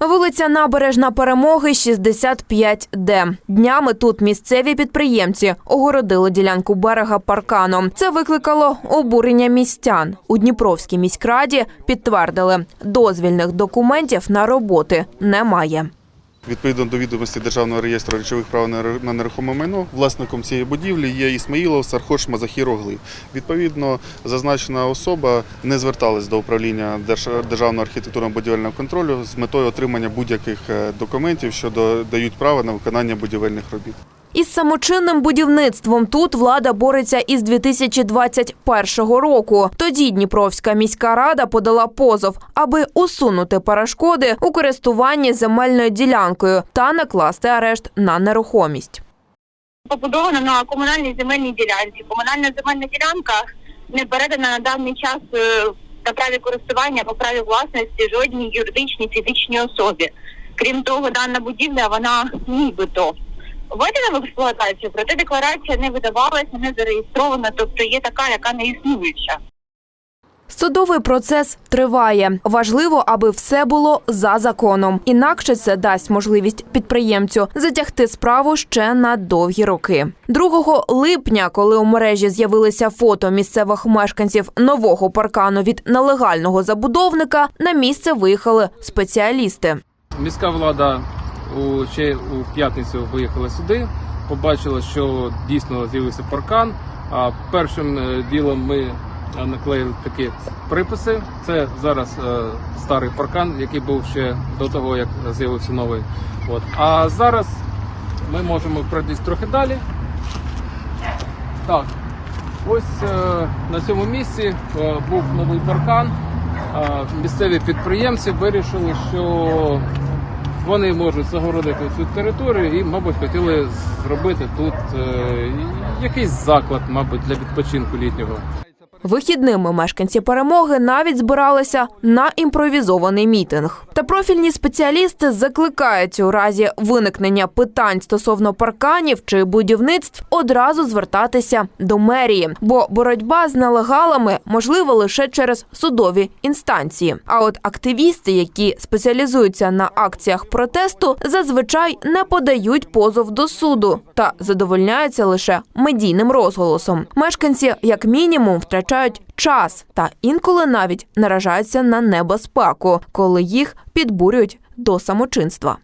Вулиця Набережна Перемоги, 65Д. Днями тут місцеві підприємці огородили ділянку берега парканом. Це викликало обурення містян. У Дніпровській міськраді підтвердили, дозвільних документів на роботи немає. Відповідно до відомості Державного реєстру речових прав на нерухоме майно, власником цієї будівлі є Ісмаїлов Сархош Мазахір Огли. Відповідно, зазначена особа не зверталась до управління Держ- Державного архітектурно-будівельного контролю з метою отримання будь-яких е, документів, що дають право на виконання будівельних робіт. Із самочинним будівництвом тут влада бореться із 2021 року. Тоді Дніпровська міська рада подала позов, аби усунути перешкоди у користуванні земельною ділянкою та накласти арешт на нерухомість. побудовано на комунальній земельній ділянці. Комунальна земельна ділянка не передана на даний час е, на праві користування по праві власності жодній юридичній фізичній особі. Крім того, дана будівля вона нібито введена в експлуатацію, проте декларація не видавалася, не зареєстрована, тобто є така, яка не існуюча. Судовий процес триває. Важливо, аби все було за законом. Інакше це дасть можливість підприємцю затягти справу ще на довгі роки. 2 липня, коли у мережі з'явилися фото місцевих мешканців нового паркану від нелегального забудовника, на місце виїхали спеціалісти. Міська влада у, ще у п'ятницю виїхала сюди, побачила, що дійсно з'явився паркан. А першим е, ділом ми е, наклеїли такі приписи. Це зараз е, старий паркан, який був ще до того, як з'явився новий. От. А зараз ми можемо пройтись трохи далі. Так, ось е, на цьому місці е, був новий паркан. Е, місцеві підприємці вирішили, що вони можуть загородити цю територію і, мабуть, хотіли зробити тут е, якийсь заклад, мабуть, для відпочинку літнього. Вихідними мешканці перемоги навіть збиралися на імпровізований мітинг. Та профільні спеціалісти закликають у разі виникнення питань стосовно парканів чи будівництв одразу звертатися до мерії, бо боротьба з нелегалами можлива лише через судові інстанції. А от активісти, які спеціалізуються на акціях протесту, зазвичай не подають позов до суду та задовольняються лише медійним розголосом. Мешканці, як мінімум, втрачають час та інколи навіть наражаються на небезпеку, коли їх підбурюють до самочинства.